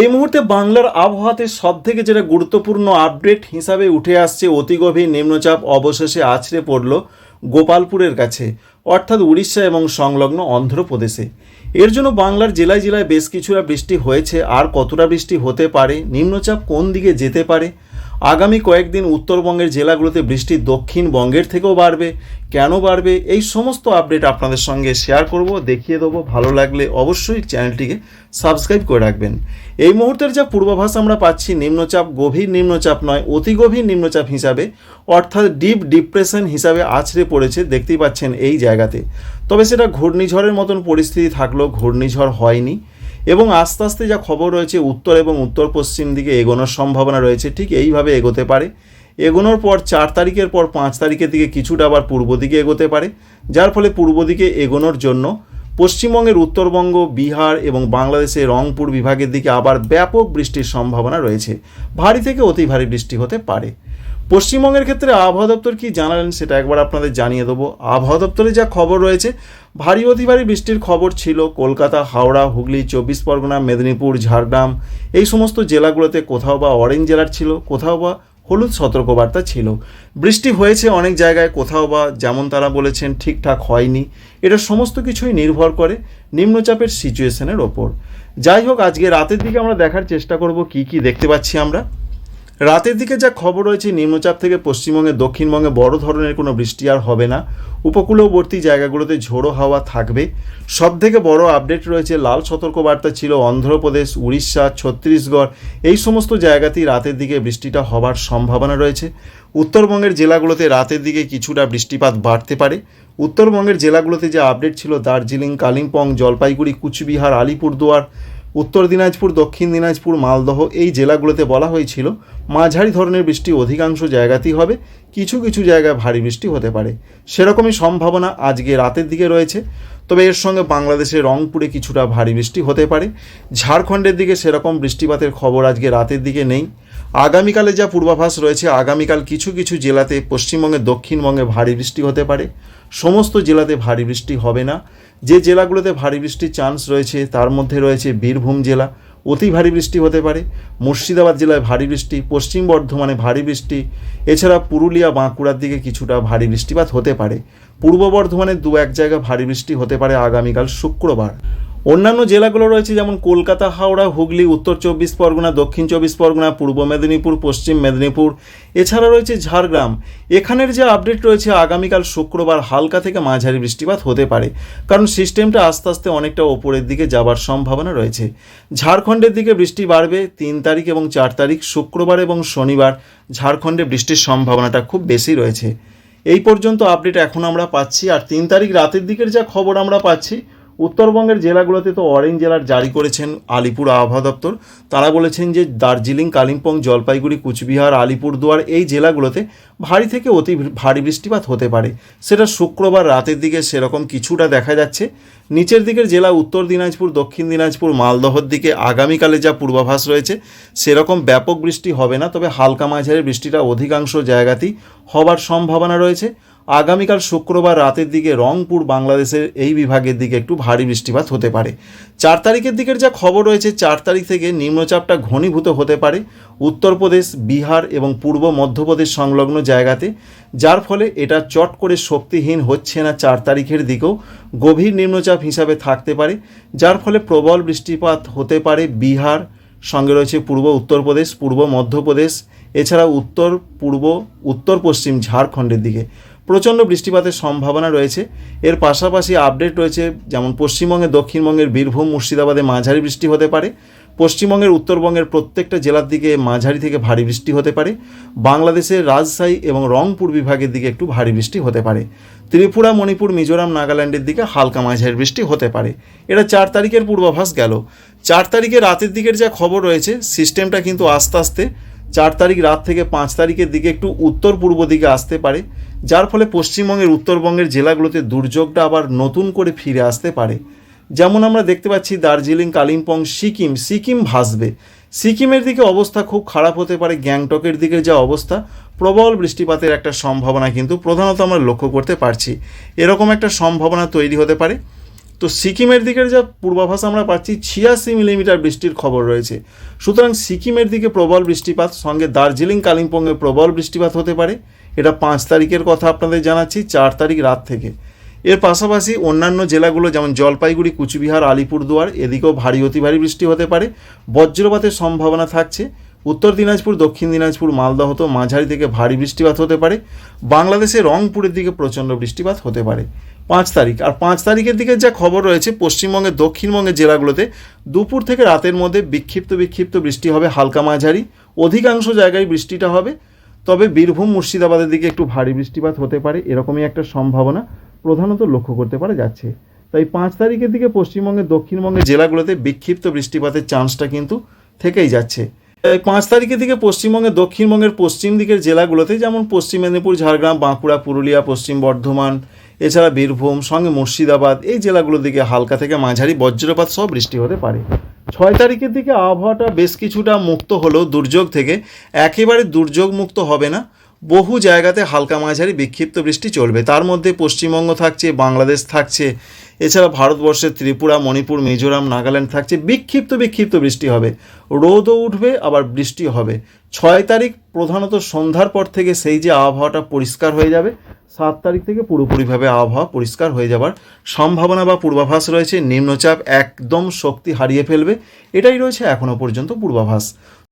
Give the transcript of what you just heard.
এই মুহূর্তে বাংলার আবহাওয়াতে সব থেকে যেটা গুরুত্বপূর্ণ আপডেট হিসাবে উঠে আসছে অতি গভীর নিম্নচাপ অবশেষে আছড়ে পড়ল গোপালপুরের কাছে, অর্থাৎ উড়িষ্যা এবং সংলগ্ন অন্ধ্রপ্রদেশে। এর জন্য বাংলার জেলায় জেলায় বেশ কিছুটা বৃষ্টি হয়েছে। আর কতটা বৃষ্টি হতে পারে? নিম্নচাপ কোন দিকে যেতে পারে? আগামী কয়েকদিন উত্তরবঙ্গের জেলাগুলোতে বৃষ্টি দক্ষিণবঙ্গের থেকেও বাড়বে। কেন বাড়বে? এই সমস্ত আপডেট আপনাদের সঙ্গে শেয়ার করব, দেখিয়ে দেবো। ভালো লাগলে অবশ্যই চ্যানেলটিকে সাবস্ক্রাইব করে রাখবেন। এই মুহূর্তের যা পূর্বাভাস আমরা পাচ্ছি, নিম্নচাপ গভীর নিম্নচাপ নয়, অতি গভীর নিম্নচাপ হিসাবে, অর্থাৎ ডিপ ডিপ্রেশন হিসাবে আছড়ে পড়েছে দেখতেই পাচ্ছেন এই জায়গাতে। তবে সেটা ঘূর্ণিঝড়ের মতন পরিস্থিতি থাকলেও ঘূর্ণিঝড় হয়নি। এবং আস্তে আস্তে যা খবর রয়েছে উত্তর এবং উত্তর পশ্চিম দিকে এগোনোর সম্ভাবনা রয়েছে, ঠিক এইভাবে এগোতে পারে। এগোনোর পর চার তারিখের পর পাঁচ তারিখের দিকে কিছুটা আবার পূর্ব দিকে এগোতে পারে, যার ফলে পূর্ব দিকে এগোনোর জন্য পশ্চিমবঙ্গের উত্তরবঙ্গ, বিহার এবং বাংলাদেশের রংপুর বিভাগের দিকে আবার ব্যাপক বৃষ্টির সম্ভাবনা রয়েছে। ভারী থেকে অতি ভারী বৃষ্টি হতে পারে। পশ্চিমবঙ্গের ক্ষেত্রে আবহাওয়া দপ্তর কি জানালেন সেটা একবার আপনাদের জানিয়ে দেবো। আবহাওয়া দপ্তরে যা খবর রয়েছে, ভারী অতি ভারী বৃষ্টির খবর ছিল কলকাতা, হাওড়া, হুগলি, চব্বিশ পরগনা, মেদিনীপুর, ঝাড়গ্রাম। এই সমস্ত জেলাগুলোতে কোথাও বা অরেঞ্জ জেলার ছিল, কোথাও বা হলুদ সতর্কবার্তা ছিল। বৃষ্টি হয়েছে অনেক জায়গায়, কোথাও বা যেমন তারা বলেছেন ঠিকঠাক হয়নি। এটা সমস্ত কিছুই নির্ভর করে নিম্নচাপের সিচুয়েশনের ওপর। যাই হোক, আজকে রাতের দিকে আমরা দেখার চেষ্টা করব কি কি দেখতে পাচ্ছি আমরা। রাতের দিকে যা খবর রয়েছে, নিম্নচাপ থেকে পশ্চিমবঙ্গে, দক্ষিণবঙ্গে বড় ধরনের কোনো বৃষ্টি আর হবে না। উপকূলবর্তী জায়গাগুলোতে ঝোড়ো হাওয়া থাকবে। সব থেকে বড় আপডেট রয়েছে, লাল সতর্কবার্তা ছিল অন্ধ্রপ্রদেশ, উড়িষ্যা, ছত্তিশগড়। এই সমস্ত জায়গাতেই রাতের দিকে বৃষ্টিটা হবার সম্ভাবনা রয়েছে। উত্তরবঙ্গের জেলাগুলোতে রাতের দিকে কিছুটা বৃষ্টিপাত বাড়তে পারে। উত্তরবঙ্গের জেলাগুলোতে যে আপডেট ছিল, দার্জিলিং, কালিম্পং, জলপাইগুড়ি, কুচবিহার, আলিপুরদুয়ার উত্তর দিনাজপুর, দক্ষিণ দিনাজপুর, মালদহ এই জেলাগুলোতে বলা হয়েছিল, মাঝারি ধরনের বৃষ্টি অধিকাংশ জায়গাতেই হবে। কিছু কিছু জায়গায় ভারী বৃষ্টি হতে পারে। সেরকমই সম্ভাবনা আজকে রাতের দিকে রয়েছে। তবে এর সঙ্গে বাংলাদেশের রংপুরে কিছুটা ভারী বৃষ্টি হতে পারে। ঝাড়খণ্ডের দিকে সেরকম বৃষ্টিপাতের খবর আজকে রাতের দিকে নেই। আগামীকালে যা পূর্বাভাস রয়েছে, আগামীকাল কিছু কিছু জেলাতে পশ্চিমবঙ্গে, দক্ষিণবঙ্গে ভারী বৃষ্টি হতে পারে। সমস্ত জেলাতে ভারী বৃষ্টি হবে না। যে জেলাগুলোতে ভারী বৃষ্টির চান্স রয়েছে, তার মধ্যে রয়েছে বীরভূম জেলা। অতি ভারী বৃষ্টি হতে পারে। মুর্শিদাবাদ জেলায় ভারী বৃষ্টি, পশ্চিম বর্ধমানে ভারী বৃষ্টি। এছাড়া পুরুলিয়া, বাঁকুড়ার দিকে কিছুটা ভারী বৃষ্টিপাত হতে পারে। পূর্ব বর্ধমানে দু এক জায়গা ভারী বৃষ্টি হতে পারে আগামীকাল শুক্রবার। অন্যান্য জেলাগুলো রয়েছে, যেমন কলকাতা, হাওড়া, হুগলি, উত্তর চব্বিশ পরগনা, দক্ষিণ চব্বিশ পরগনা, পূর্ব মেদিনীপুর, পশ্চিম মেদিনীপুর, এছাড়া রয়েছে ঝাড়গ্রাম। এখানের যে আপডেট রয়েছে, আগামীকাল শুক্রবার হালকা থেকে মাঝারি বৃষ্টিপাত হতে পারে, কারণ সিস্টেমটা আস্তে আস্তে অনেকটা ওপরের দিকে যাবার সম্ভাবনা রয়েছে। ঝাড়খণ্ডের দিকে বৃষ্টি বাড়বে তিন তারিখ এবং চার তারিখ, শুক্রবার এবং শনিবার ঝাড়খণ্ডে বৃষ্টির সম্ভাবনাটা খুব বেশি রয়েছে। এই পর্যন্ত আপডেট এখন আমরা পাচ্ছি, আর তিন তারিখ রাতের দিকের যা খবর আমরা পাচ্ছি উত্তরবঙ্গের জেলাগুলোতে তো অরেঞ্জ জেলার জারি করেছেন আলিপুর আবহাওয়া দপ্তর। তারা বলেছেন যে দার্জিলিং, কালিম্পং, জলপাইগুড়ি, কুচবিহার, আলিপুরদুয়ার এই জেলাগুলোতে ভারী থেকে অতি ভারী বৃষ্টিপাত হতে পারে। সেটা শুক্রবার রাতের দিকে সেরকম কিছুটা দেখা যাচ্ছে। নিচের দিকের জেলা উত্তর দিনাজপুর, দক্ষিণ দিনাজপুর, মালদহর দিকে আগামীকালে যা পূর্বাভাস রয়েছে, সেরকম ব্যাপক বৃষ্টি হবে না, তবে হালকা মাঝারি বৃষ্টিটা অধিকাংশ জায়গাতেই হবার সম্ভাবনা রয়েছে। আগামীকাল শুক্রবার রাতের দিকে রংপুর বাংলাদেশের এই বিভাগের দিকে একটু ভারী বৃষ্টিপাত হতে পারে। চার তারিখের দিকের যা খবর রয়েছে, চার তারিখ থেকে নিম্নচাপটা ঘনীভূত হতে পারে উত্তরপ্রদেশ, বিহার এবং পূর্ব মধ্যপ্রদেশ সংলগ্ন জায়গাতে, যার ফলে এটা চট করে শক্তিহীন হচ্ছে না চার তারিখের দিকেও। গভীর নিম্নচাপ হিসাবে থাকতে পারে, যার ফলে প্রবল বৃষ্টিপাত হতে পারে বিহার, সঙ্গে রয়েছে পূর্ব উত্তরপ্রদেশ, পূর্ব মধ্যপ্রদেশ এছাড়া উত্তর, পূর্ব, উত্তর পশ্চিম ঝাড়খণ্ডের দিকে। প্রচণ্ড বৃষ্টিপাতের সম্ভাবনা রয়েছে। এর পাশাপাশি আপডেট রয়েছে যেমন পশ্চিমবঙ্গে, দক্ষিণবঙ্গের বীরভূম, মুর্শিদাবাদে মাঝারি বৃষ্টি হতে পারে। পশ্চিমবঙ্গের, উত্তরবঙ্গের প্রত্যেকটা জেলার দিকে মাঝারি থেকে ভারী বৃষ্টি হতে পারে। বাংলাদেশের রাজশাহী এবং রংপুর বিভাগের দিকে একটু ভারী বৃষ্টি হতে পারে। ত্রিপুরা, মণিপুর, মিজোরাম, নাগাল্যান্ডের দিকে হালকা মাঝারি বৃষ্টি হতে পারে। এটা চার তারিখের পূর্বাভাস গেল। চার তারিখে রাতের দিকের যা খবর রয়েছে সিস্টেমটা কিন্তু আস্তে আস্তে চার তারিখ রাত থেকে পাঁচ তারিখের দিকে একটু উত্তর পূর্ব দিকে আসতে পারে, যার ফলে পশ্চিমবঙ্গের উত্তরবঙ্গের জেলাগুলোতে দুর্যোগটা আবার নতুন করে ফিরে আসতে পারে। যেমন আমরা দেখতে পাচ্ছি দার্জিলিং, কালিম্পং, সিকিম সিকিম ভাসবে। সিকিমের দিকে অবস্থা খুব খারাপ হতে পারে, গ্যাংটকের দিকে যা অবস্থা, প্রবল বৃষ্টিপাতের একটা সম্ভাবনা কিন্তু প্রধানত আমরা লক্ষ্য করতে পারছি। এরকম একটা সম্ভাবনা তৈরি হতে পারে। তো সিকিমের দিকের যা পূর্বাভাস আমরা পাচ্ছি, ছিয়াশি মিলিমিটার বৃষ্টির খবর রয়েছে। সুতরাং সিকিমের দিকে প্রবল বৃষ্টিপাত, সঙ্গে দার্জিলিং, কালিম্পংয়ে প্রবল বৃষ্টিপাত হতে পারে। এটা পাঁচ তারিখের কথা আপনাদের জানাচ্ছি, চার তারিখ রাত থেকে। এর পাশাপাশি অন্যান্য জেলাগুলো যেমন জলপাইগুড়ি, কুচবিহার, আলিপুরদুয়ার, এদিকেও ভারী, অতি ভারী বৃষ্টি হতে পারে। বজ্রপাতের সম্ভাবনা থাকছে। উত্তর দিনাজপুর, দক্ষিণ দিনাজপুর মালদহ তো মাঝারি থেকে ভারী বৃষ্টিপাত হতে পারে। বাংলাদেশে রংপুরের দিকে প্রচণ্ড বৃষ্টিপাত হতে পারে। পাঁচ তারিখ। আর পাঁচ তারিখের দিকে যা খবর রয়েছে, পশ্চিমবঙ্গের দক্ষিণবঙ্গের জেলাগুলোতে দুপুর থেকে রাতের মধ্যে বিক্ষিপ্ত বিক্ষিপ্ত বৃষ্টি হবে, হালকা মাঝারি, অধিকাংশ জায়গায় বৃষ্টিটা হবে। তবে বীরভূম, মুর্শিদাবাদের দিকে একটু ভারী বৃষ্টিপাত হতে পারে, এরকমই একটা সম্ভাবনা প্রধানত লক্ষ্য করতে পারা যাচ্ছে। তাই পাঁচ তারিখের দিকে পশ্চিমবঙ্গের দক্ষিণবঙ্গের জেলাগুলোতে বিক্ষিপ্ত বৃষ্টিপাতের চান্সটা কিন্তু থেকেই যাচ্ছে। এই পাঁচ তারিখের দিকে পশ্চিমবঙ্গের দক্ষিণবঙ্গের পশ্চিম দিকের জেলাগুলোতে, যেমন পশ্চিম মেদিনীপুর, ঝাড়গ্রাম, বাঁকুড়া, পুরুলিয়া, পশ্চিম বর্ধমান এছাড়া বীরভূম, সঙ্গে মুর্শিদাবাদ, এই জেলাগুলোর দিকে হালকা থেকে মাঝারি বজ্রপাত সহ বৃষ্টি হতে পারে। ছয় তারিখের দিকে আবহাওয়াটা বেশ কিছুটা মুক্ত হলেও দুর্যোগ থেকে একেবারে দুর্যোগ মুক্ত হবে না। বহু জায়গাতে হালকা মাঝারি বিক্ষিপ্ত বৃষ্টি চলবে। তার মধ্যে পশ্চিমবঙ্গ থাকছে, বাংলাদেশ থাকছে এছাড়া ভারতবর্ষের ত্রিপুরা, মণিপুর, মিজোরাম, নাগাল্যান্ড থাকছে বিক্ষিপ্ত বিক্ষিপ্ত বৃষ্টি হবে। রোদও উঠবে, আবার বৃষ্টি হবে। ছয় তারিখ প্রধানত সন্ধ্যার পর থেকে সেই যে আবহাওয়াটা পরিষ্কার হয়ে যাবে, সাত তারিখ থেকে পুরোপুরিভাবে আবহাওয়া পরিষ্কার হয়ে যাবার সম্ভাবনা বা পূর্বাভাস রয়েছে। নিম্নচাপ একদম শক্তি হারিয়ে ফেলবে। এটাই রয়েছে এখনও পর্যন্ত পূর্বাভাস।